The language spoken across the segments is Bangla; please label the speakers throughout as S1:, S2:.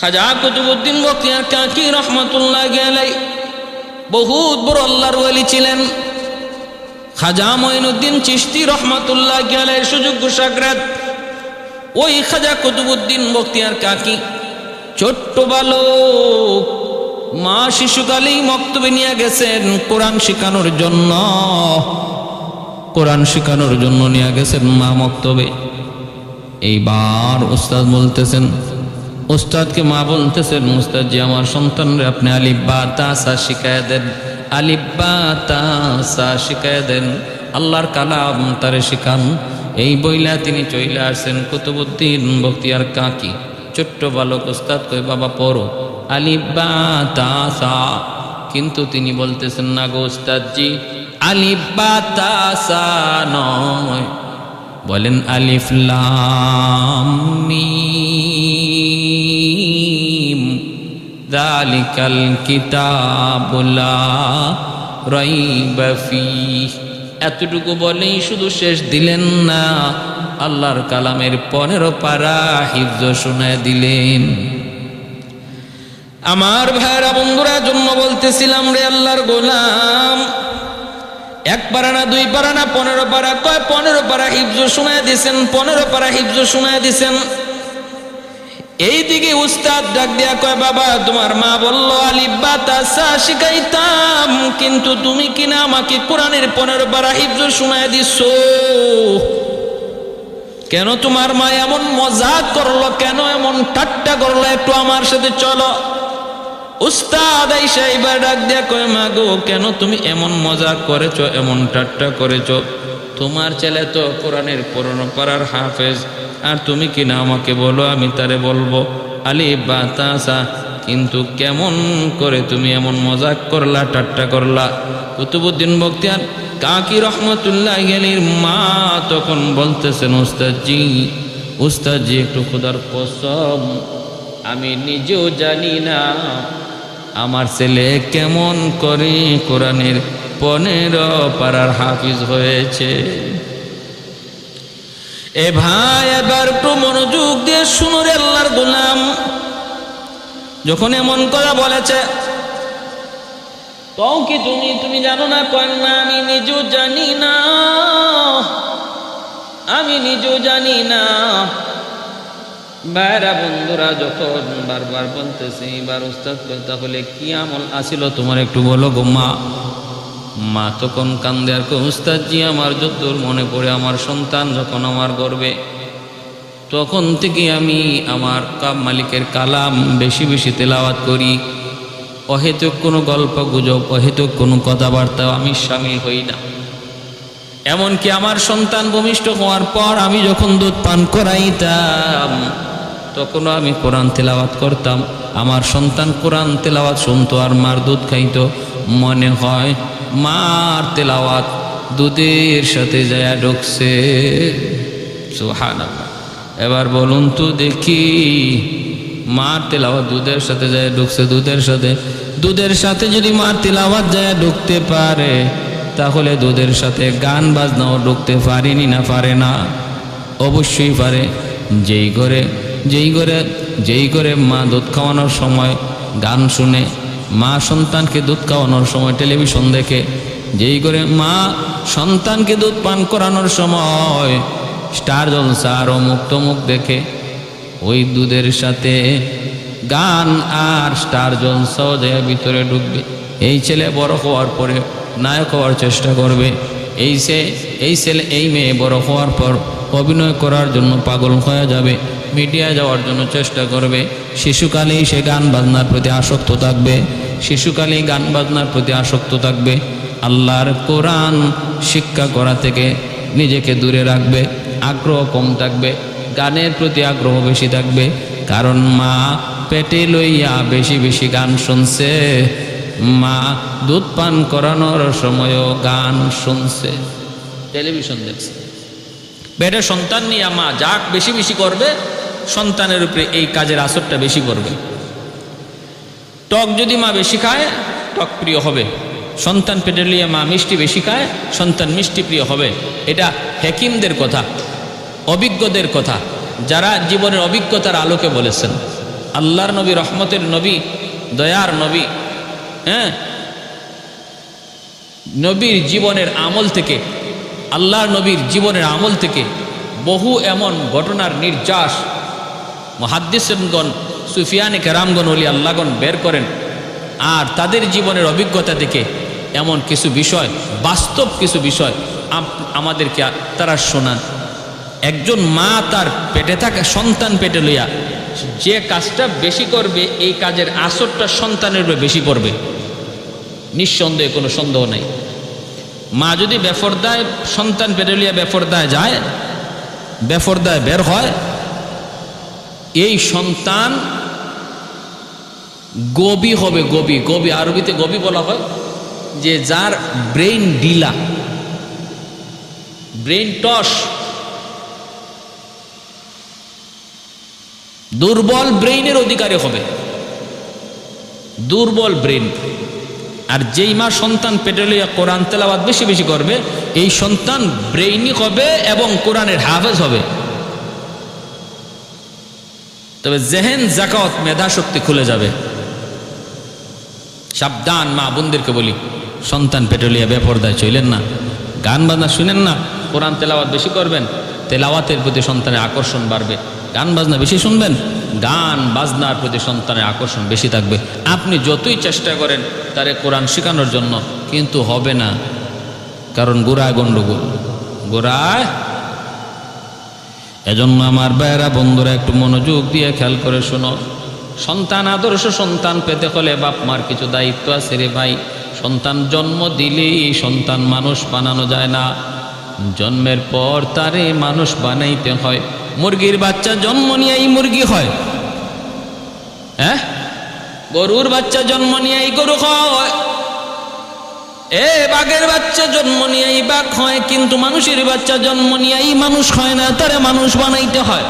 S1: খাজা কুতুবুদ্দিন বক্তিয়ার কাকি রহমতুল্লাহ গেলাই বহুত বড় আল্লাহর ওয়ালি ছিলেন। খাজা মঈনুদ্দিন চিশতি রহমতুল্লাহ গেলাই সুযোগ্য সাকরাত ওই খাজা কুতুবুদ্দিন বক্তিয়ার কাকি, ছোট্ট বালক, মা শিশুকালেই মক্তবে নিয়ে গেছেন কোরআন শেখানোর জন্য। কোরআন শেখানোর জন্য নিয়ে গেছেন মা মক্তবে। এইবার উস্তাদ বলতেছেন উস্তাদকে মা বলতেছেন উস্তাদ জি আমার সন্তানরে আপনি আলিব্বা তাসা শিখায় দেন। আলিব্বা তাসা শিখায় দেন। আল্লাহর কালাম তারে শিখান। এই বইলা তিনি চইলে আসছেন কুতুবুদ্দিন বক্তিয়ার কাকি। ছোট্ট বালক উস্তাদ কই বাবা, পড়ো। আলিব্বা তাসা কিন্তু তিনি বলতেছেন, না গো উস্তাদজি আলিব্বা তাসা নয়। বলেন, আলিফ লাম মিম যালিকাল কিতাবুলা রাইবা ফিহ। এতটুকু বলেই শুধু শেষ দিলেন না, আল্লাহর কালামের পনেরো পারা হিফজ শোনায় দিলেন। আমার ভাইরা বন্ধুরা, জন্য বলতেছিলাম রে আল্লাহর গোলাম, এক পারা না দুই পারা না পনেরো পারা, কয় পনেরো পারা হিফজ শোনায় দিছেন, পনেরো পারা হিফজ শোনায় দিছেন। এইদিকে উস্তাদ ডাক দিয়া কয়, বাবা, তোমার মা বলল আলিব্বা তাসা শিখাইতাম, কিন্তু তুমি কিনা আমাকে কোরআনের পনেরো পারা হিফজ শোনায় দিছ। কেন তোমার মা এমন মজাক করল, কেন এমন ঠাট্টা করল, একটু আমার সাথে চলো। উস্তাদ আইসা এবার ডাক দিয়া কয়, মা গো, কেন তুমি এমন মজা করেছ, এমন ঠাট্টা করেছ? তোমার ছেলে তো কোরআনের পুরনো পাড়ার হাফেজ। আর তুমি কি না আমাকে বলো, আমি তারে বলব, আলি বাতাসা, কিন্তু কেমন করে তুমি এমন মজাক করলা, ঠাট্টা করলা? কুতুবুদ্দিন বক্তিয়ার কাকি রহমতুল্লাহ গেলির মা তখন বলতেছেন উস্তাদজি উস্তাদজি একটু খুদার কসম, আমি নিজেও জানি না, আমার ছেলে কেমন করে কোরআনের পনেরো পাড়ার হাফিজ হয়েছে। এ ভাই, এবার একটু মনোযোগ দিয়ে শুনো রে আল্লাহর গোলাম। যখন এমন কথা বলেছে, তও কি তুমি তুমি জানো না না আমি নিজেও জানি না। আমি নিজেও জানি না। বাইরা বন্ধুরা, যখন বারবার বলতেছে বার উস্তাদ তাহলে কি আমল আসিল? তোমার একটু বলো গো মা তখন কান্দে আর কই, উস্তাদ জি আমার যদ্দূর মনে পড়ে আমার সন্তান যখন আমার গর্বে। তখন থেকে আমি আমার কাব মালিকের কালাম বেশি বেশি তেলাওয়াত করি। অহেতুক কোনো গল্প গুজব অহেতুক কোনো কথাবার্তা আমি সামিল হই না। এমনকি আমার সন্তান ভূমিষ্ঠ হওয়ার পর আমি যখন দুধ পান করাইতাম তখনও আমি কোরআন তেলাওয়াত করতাম। আমার সন্তান কোরআন তেলাওয়াত শুনতো আর মার দুধ খাইতো। মনে হয় মার তেলাওয়াত দুধের সাথে যায় ঢুকছে। সুবহানাল্লাহ। এবার বলুন তো দেখি, মার তেলাওয়াত দুধের সাথে যায় ঢুকছে, দুধের সাথে। দুধের সাথে যদি মার তেলাওয়াত যায় ঢুকতে পারে, তাহলে দুধের সাথে গান বাজনাও ঢুকতে পারেনি না, পারে না। অবশ্যই পারে। যেই করে যেই করে যেই করে মা দুধ খাওয়ানোর সময় গান শুনে মা সন্তানকে দুধ খাওয়ানোর সময় টেলিভিশন দেখে, যেই করে মা সন্তানকে দুধ পান করানোর সময়, স্টার জলসা আর অমুক তমুক দেখে, ওই দুধের সাথে গান আর স্টার জলসাও যায় ভিতরে ঢুকবে। এই ছেলে বড় হওয়ার পরে নায়ক হওয়ার চেষ্টা করবে। এই সে, এই ছেলে, এই মেয়ে বড় হওয়ার পর অভিনয় করার জন্য পাগল হয়ে যাবে মিডিয়া যাওয়ার জন্য চেষ্টা করবে। শিশুকালেই সে গান বাজনার প্রতি আসক্ত থাকবে। শিশুকালেই গান বাজনার প্রতি আসক্ত থাকবে। আল্লাহর কোরআন শিক্ষা করা থেকে নিজেকে দূরে রাখবে, আগ্রহ কম থাকবে, গানের প্রতি আগ্রহ বেশি থাকবে। কারণ মা পেটে লইয়া বেশি বেশি গান শুনছে। মা দুধ পান করানোর সময়ও গান শুনছে। টেলিভিশন দেখছে। পেটে সন্তান নিয়ে মা যাক বেশি বেশি করবে সন্তানের উপরে এই কাজের আসরটা বেশি করবে টক যদি মা বেশি খায়, টক প্রিয় হবে। সন্তান পেটে লিয়ে মা মিষ্টি বেশি খায়, সন্তান মিষ্টি প্রিয় হবে। এটা হেকিমদের কথা, অভিজ্ঞদের কথা, যারা জীবনের অভিজ্ঞতার আলোকে বলেছেন। আল্লাহর নবী, রহমতের নবী, দয়ার নবী হ্যাঁ? নবীর জীবনের আমল থেকে, আল্লাহর নবীর জীবনের আমল থেকে বহু এমন ঘটনার নির্যাস মহাদ্দিসগণ, সুফিয়ানে কেরামগণ অলি আল্লাহগণ বের করেন। আর তাদের জীবনের অভিজ্ঞতা থেকে এমন কিছু বিষয়, বাস্তব কিছু বিষয় আমাদেরকে তারা শোনান। একজন মা তার পেটে থাকা সন্তান পেটে লইয়া যে কাজটা বেশি করবে, এই কাজের আসরটা সন্তানের উপরে বেশি পড়বে। নিঃসন্দেহে কোনো সন্দেহ নেই। মা যদি বেফরদায় সন্তান পেটে লইয়া বেফরদায় যায়, বেফরদায় বের হয় এই সন্তান গবি হবে, গবি গবি। আরবিতে গবি বলা হয় যে যার ব্রেইন ডিলা ব্রেইন টস। দুর্বল ব্রেইনের অধিকারী হবে, দুর্বল ব্রেন আর যেই মা সন্তান পেটে লইয়া কোরআন তেলাবাদ বেশি বেশি করবে, এই সন্তান ব্রেইনি হবে এবং কোরআনের হাফেজ হবে। তবে জেহেন জাকাত মেধা শক্তি খুলে যাবে। সাবধান মা বোনদেরকে বলি, সন্তান পেটলিয়া বেপরদায় চইলেন না। গান বাজনা শুনেন না, কোরআন তেলাওয়াত বেশি করবেন, তেলাওয়াতের প্রতি সন্তানের আকর্ষণ বাড়বে। গান বাজনা বেশি শুনবেন, গান বাজনার প্রতি সন্তানের আকর্ষণ বেশি থাকবে। আপনি যতই চেষ্টা করেন তারে কোরআন শেখানোর জন্য, কিন্তু হবে না। কারণ গোড়ায় গণ্ডগোল গোড়ায় এজন্য আমার বেড়া বন্ধুরা, একটু মনোযোগ দিয়ে খেয়াল করে শোনো। সন্তান, আদর্শ সন্তান পেতে হলে বাপ মার কিছু দায়িত্ব আছে রে ভাই। সন্তান জন্ম দিলেই সন্তান মানুষ বানানো যায় না। জন্মের পর তারে মানুষ বানাইতে হয়। মুরগির বাচ্চা জন্ম নিয়েই মুরগি হয়। হ্যাঁ? গরুর বাচ্চা জন্ম নিয়েই গরু হয়। এ বাঘের বাচ্চা জন্ম নিয়েই বাঘ হয়, কিন্তু মানুষের বাচ্চা জন্ম নিয়েই মানুষ হয় না, তারে মানুষ বানাইতে হয়।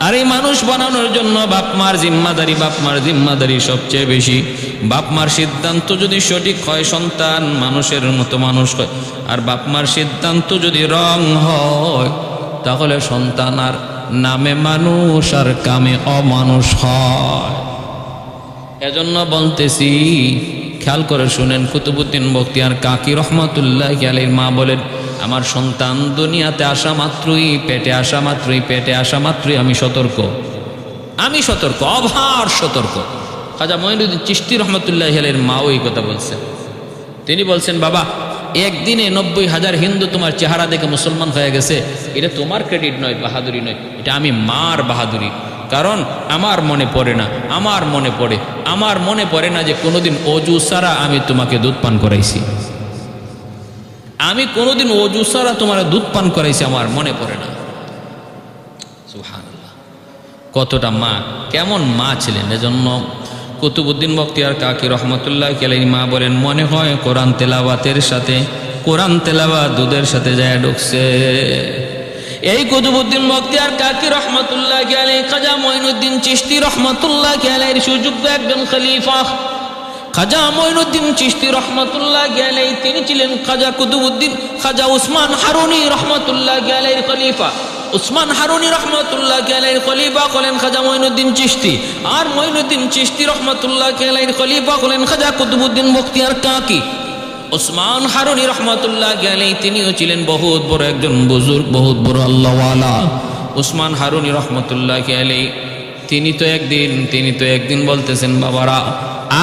S1: আর এই মানুষ বানানোর জন্য বাপ মার জিম্মাদারি, বাপ মার জিম্মাদারি সবচেয়ে বেশি। বাপ মার সিদ্ধান্ত যদি সঠিক হয়, সন্তান মানুষের মতো মানুষ হয়। আর বাপ মার সিদ্ধান্ত যদি রং হয়, তাহলে সন্তান আর নামে মানুষ আর কামে অমানুষ হয়। এজন্য বলতেছি খেয়াল করে শুনেন কুতুবুদ্দিন বক্তিয়ার কাকি রহমতুল্লাহ আলীর মা বলেন, আমার সন্তান দুনিয়াতে আসা মাত্রই, পেটে আসা মাত্রই, পেটে আসা মাত্রই আমি সতর্ক। আমি সতর্ক, অভার সতর্ক। খাজা মহিনুদ্দিন চিস্তি রহমতুল্লাহ আলীর মাও এই কথা বলছেন। তিনি বলছেন, বাবা, একদিনে নব্বই হাজার হিন্দু তোমার চেহারা দেখে মুসলমান হয়ে গেছে। এটা তোমার ক্রেডিট নয়, বাহাদুরি নয়। এটা আমি মার বাহাদুরি। কারণ আমার মনে পড়ে না, আমার মনে পড়ে। আমার মনে পড়ে না যে কোনোদিন অজু সারা আমি তোমাকে দুধ পান করাইছি। আমি কোনোদিন অজু সারা তোমার দুধ পান করাইছি, আমার মনে পড়ে না। কতটা মা, কেমন মা ছিলেন এজন্য কুতুবুদ্দিন বক্তিয়ার কাকি রহমতুল্লাহ কেলেন মা বলেন, মনে হয় কোরআন তেলাওয়াতের সাথে, কোরআন তেলাওয়াত দুধের সাথে যায় ঢুকছে। এই কুতুবুদ্দিন বক্তিয়ার কাকি রহমতুল্লাহ গেলে খাজা মঈনুদ্দিন চিস্তি রহমতুল্লাহ গেলের সুযোগ্য একজন খলিফা। খাজা মঈনুদ্দিন চিস্তি রহমতুল্লাহ গেলে তিনি ছিলেন খাজা কুতুবুদ্দিন খাজা উসমান হারুনি রহমতুল্লাহ গেলের খলিফা। উসমান হারুনি রহমতুল্লাহ গেলের খলিফা হলেন খাজা মঈনুদ্দিন চিস্তি আর মঈনুদ্দিন চিস্তি রহমতুল্লাহ গেলের খলিফা হলেন খাজা কুতুবুদ্দিন বখতিয়ার কাকি। ওসমান হারুনি রহমতুল্লাহ গেলে তিনিও ছিলেন বহুত বড় একজন বুজুর্গ, বহুত বড় আল্লাহওয়ালা। উসমান হারুনি রহমতুল্লাহ গেলে তিনি তো একদিন, তিনি তো একদিন বলতেছেন, বাবারা,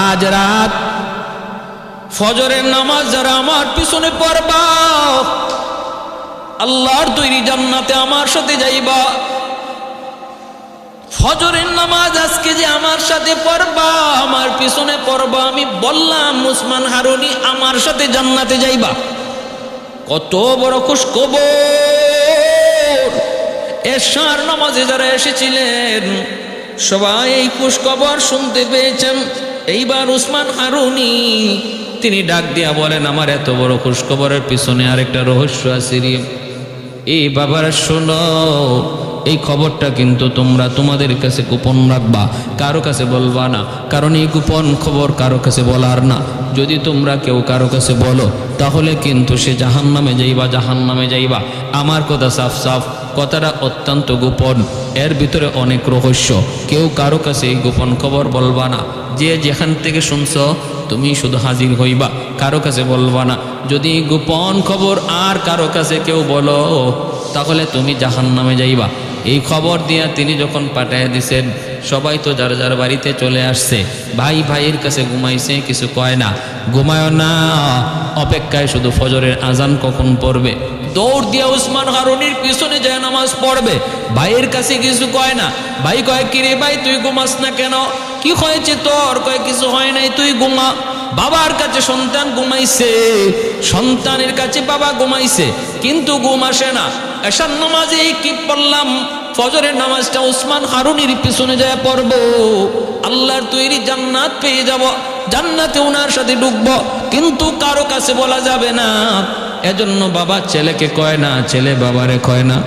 S1: আজ রাত ফজরের নামাজ যারা আমার পিছনে পড়বা, আল্লাহর তৈরি জান্নাতে আমার সাথে যাইবা। ফজরের নামাজ আজকে যে আমার সাথে পড়বা, আমার পিছনে পড়বা, আমি বললাম মুসমান হারুনি, আমার সাথে জান্নাতে যাইবা। কত বড় খুশ এশার নামাজে যারা এসেছিলেন, সবাই এই খুশ খবর শুনতে পেয়েছেন। এইবার উসমান হারুনি, তিনি ডাক দিয়া বলেন, আমার এত বড় খুশ খবরের পিছনে আরেকটা রহস্য আছে রে। এই বাবার, শোনো এই খবরটা কিন্তু তোমরা তোমাদের কাছে গোপন রাখবা, কারও কাছে বলবা না। কারণ এই গোপন খবর কারও কাছে বলার না। যদি তোমরা কেউ কারও কাছে বলো, তাহলে কিন্তু সে জাহান নামে যাইবা জাহান নামে যাইবা। আমার কথা সাফ সাফ, কথাটা অত্যন্ত গোপন। এর ভিতরে অনেক রহস্য। কেউ কারও কাছে এই গোপন খবর বলবা না। যে যেখান থেকে শুনছ, তুমি শুধু হাজির হইবা, কারও কাছে বলবা না। যদি গোপন খবর আর কারও কাছে কেউ বলো, তাহলে তুমি জাহান নামে যাইবা। এই খবর দিয়া তিনি যখন পাঠাইয়া দিছেন, সবাই তো যার যার বাড়িতে চলে আসছে। ভাই ভাইয়ের কাছে ঘুমাইছে, কিছু কয় না। ঘুমায় না, অপেক্ষায় শুধু ফজরের আজান কখন পড়বে? দৌড় দিয়া উসমান হারুনির পিছনে যায় নামাজ পড়বে। ভাইয়ের কাছে কিছু কয় না। ভাই কয়, কিরে ভাই, তুই ঘুমাস না কেন? কি হয়েছে তোর? কয়, কিছু হয় নাই, তুই ঘুমা। বাবার কাছে সন্তান ঘুমাইছে। সন্তানের কাছে বাবা ঘুমাইছে, কিন্তু ঘুম আসে না। এসার নামাজে কি পড়লাম? ফজরের নামাজটা উসমান হারুনির পিছনে যায় পড়ব। আল্লাহর তৈরি জান্নাত পেয়ে যাব। জান্নাতে ওনার সাথে ঢুকবো। কিন্তু কারও কাছে বলা যাবে না। এজন্য বাবা ছেলেকে কয় না, ছেলে বাবারে কয় না।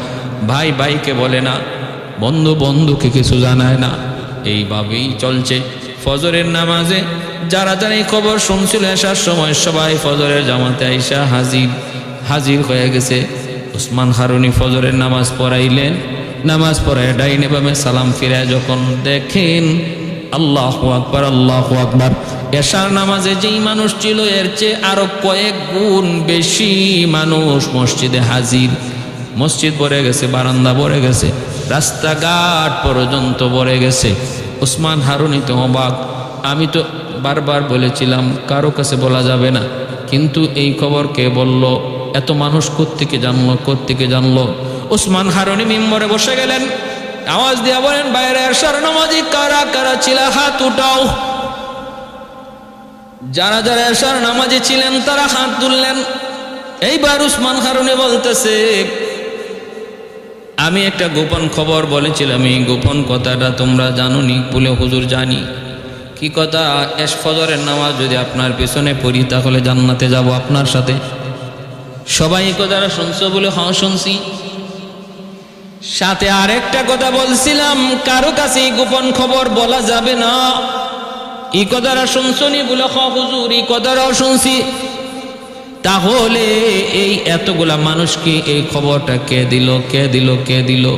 S1: ভাই ভাইকে বলে না। বন্ধু বন্ধুকে কিছু জানায় না। এইভাবেই চলছে ফজরের নামাজে। যারা যারা এই খবর শুনছিল আসার সময় সবাই ফজরের জামাতে আইসা হাজির। হাজির হয়ে গেছে। উসমান হারুনি ফজরের নামাজ পড়াইলেন। নামাজ পড়ায় ডাইনে বামে সালাম ফিরে যখন দেখেন আল্লাহ আকবার আল্লাহ আকবার। এশার নামাজে যেই মানুষ ছিল, এর চেয়ে আরও কয়েক গুণ বেশি মানুষ মসজিদে হাজির। মসজিদ ভরে গেছে, বারান্দা ভরে গেছে, রাস্তাঘাট পর্যন্ত ভরে গেছে। উসমান হারুনি তো অবাক। আমি তো বারবার বলেছিলাম, কারও কাছে বলা যাবে না। কিন্তু এই খবর কে বলল? এত মানুষ কোত্থেকে জানলো কোত্থেকে জানলো? উসমান হারুনি মিম্বরে বসে গেলেন। আওয়াজ দিয়া বলেন, বাইরে আসার নামাজি, কারা কারা ছিল? হাত উঠাও। যারা যারা এসার নামাজে ছিলেন, তারা হাত তুললেন। এইবার উসমান হারুনি বলতেছে, আমি একটা গোপন খবর বলেছিলাম, এই গোপন কথাটা তোমরা জানোনি বলে হুজুর জানি। কি কথা? এস ফজরের নামাজ যদি আপনার পেছনে পড়ি, তাহলে জান্নাতে যাব আপনার সাথে। সবাই কথাটা শুনছো বলে হ্যাঁ শুনছি। সাথে আরেকটা কথা বলছিলাম, কারও কাছে গোপন খবর বলা যাবে না। এই কথাটা শুনছনি বলে হ হুজুর, এই কথাটাও শুনছি। তাহলে এই এতগুলা মানুষকে এই খবরটা কে দিল কে দিল কে দিল?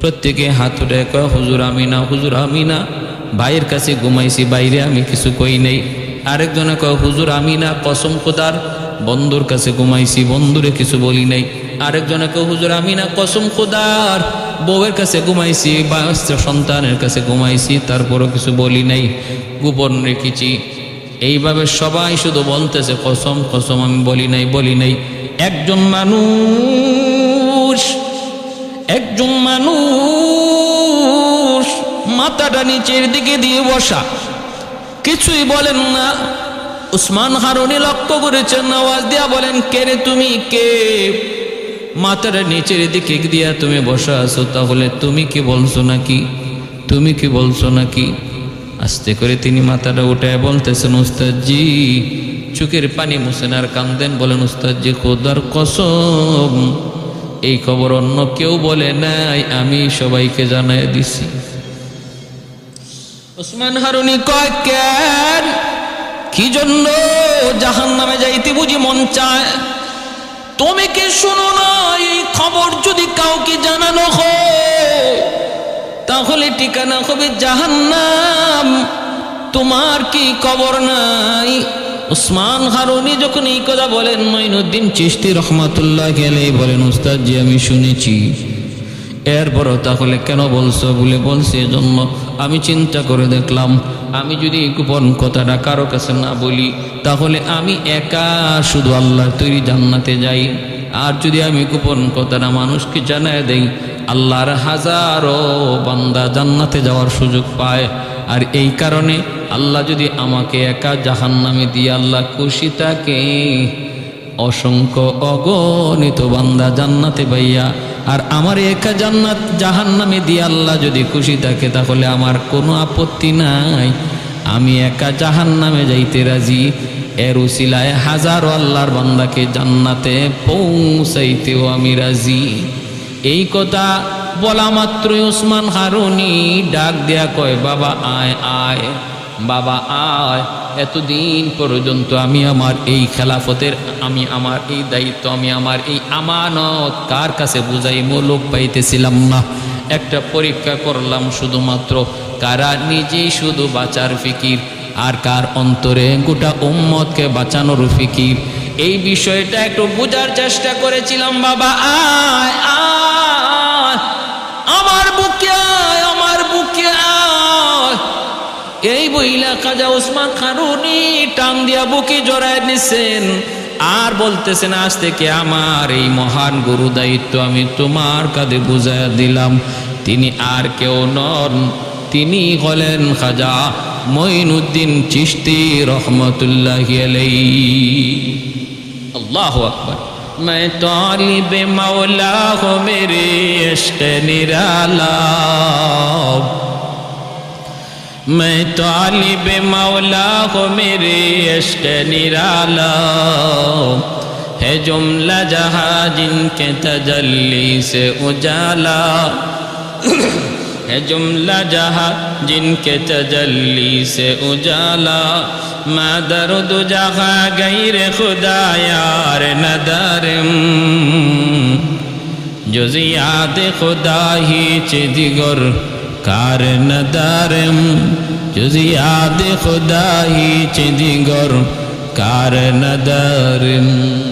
S1: প্রত্যেকে হাত উঠে কয়, হুজুর আমি না, হুজুর আমি না। ভাইয়ের কাছে ঘুমাইছি, বাইরে আমি কিছু কই নেই। আরেকজনে কয়, হুজুর আমি না, কসম খোদার বন্ধুর কাছে ঘুমাইছি, বন্ধুরে কিছু বলি নাই। আরেকজনে কয়, হুজুর, আমি না কসম খোদার। বউয়ের কাছে ঘুমাইছি বা সন্তানের কাছে ঘুমাইছি, তারপরও কিছু বলি নাই, গোপন রেখেছি। এইভাবে সবাই শুধু বলতেছে, কসম কসম, আমি বলি নাই বলি নাই। একজন মানুষ একজন মানুষ মাথাটা নিচের দিকে দিয়ে বসা। কিছুই বলেন না। উসমান হারুনি লক্ষ্য করেছেন, আওয়াজ দিয়া বলেন, কে রে তুমি? কে? মাথাটা নিচের দিকে দিয়া তুমি বসা আছো, তাহলে তুমি কি বলছো নাকি? তুমি কি বলছো নাকি? আস্তে করে তিনি মাথাটা উঠায় বলতেছেন, উস্তাদজি, চোখের পানি মুছেন আর কান্দেন বলেন, উস্তাদজি, খোদার কসম, এই খবর অন্য কেউ বলে নাই, আমি সবাইকে জানাই দিছি। ওসমান হারুনি কয়, কেন? কি জন্য জাহান নামে যাইতে বুঝি মন চায়? তুমি কি শুনো না এই খবর যদি কাউকে জানানো হয়? তাহলে ঠিকানা হবে জাহান্নাম। তোমার কি খবর নাই? উসমান হারুনি যখন এই কথা বলেন, মঈনুদ্দিন চিস্তি রহমাতুল্লাহ গেলে বলেন উস্তাদ আমি শুনেছি। এরপরও তাহলে কেন বলছো? বলে বলছে, এজন্য আমি চিন্তা করে দেখলাম, আমি যদি এই গোপন কথাটা কারও কাছে না বলি, তাহলে আমি একা শুধু আল্লাহর তৈরি জান্নাতে যাই। আর যদি আমি গোপন কথাটা মানুষকে জানায় দেই, আল্লাহর হাজারো বান্দা জান্নাতে যাওয়ার সুযোগ পায়। আর এই কারণে আল্লাহ যদি আমাকে একা জাহান্নামে দিয়ে আল্লাহ খুশি থাকে, অসংখ্য অগণিত বান্দা জান্নাতে পাইয়া আর আমার একা জান্নাত জাহান্নামে দিয়ে আল্লাহ যদি খুশি থাকে, তাহলে আমার কোনো আপত্তি নাই। আমি একা জাহান্নামে যাইতে রাজি। এর উসিলায় হাজারো আল্লাহর বান্দাকে জান্নাতে পৌঁছাইতেও আমি রাজি। এই কথা বলা মাত্রই ওসমান হারুনি ডাক দেয়া কয়, বাবা আয় আয়, বাবা আয়। এতদিন পর্যন্ত আমি আমার এই খেলাফতের, আমি আমার এই দায়িত্ব, আমি আমার এই আমানত কার কাছে বুঝাই লোক পাইতেছিলাম না। একটা পরীক্ষা করলাম শুধুমাত্র কারা নিজেই শুধু বাঁচার ফিকির আর কার অন্তরে গোটা উম্মতকে বাঁচানোর ফিকির। এই বিষয়টা একটু বোঝার চেষ্টা করেছিলাম, বাবা, আয় আয় আমার বুকে এই বইলা কাজা উসমান খারুনি টান দিয়া বুকে জড়ায় নিছেন। আর বলতেছেন, আজ থেকে আমার এই মহান গুরু দায়িত্ব আমি তোমার কাঁধে বুঝাইয়া দিলাম। তিনি আর কেউ নন, তিনি হলেন খাজা মঈনুদ্দিন চিস্তি রহমতুল্লাহ আল্লাহ আকবর। মে طالب مولا ہوں میرے عشق নিরালা میں طالب مولا کو میرے عشق نرالا ہے جملہ جہاں جن کے تجلی سے اجالا ہے جملہ جہاں جن کے تجلی سے اجالا میں درد جہاں غیر خدا یار ندارم زیاد خدا ہی چدگر کار ندارم جز یاد خدا ہی چدی گر کار ندارم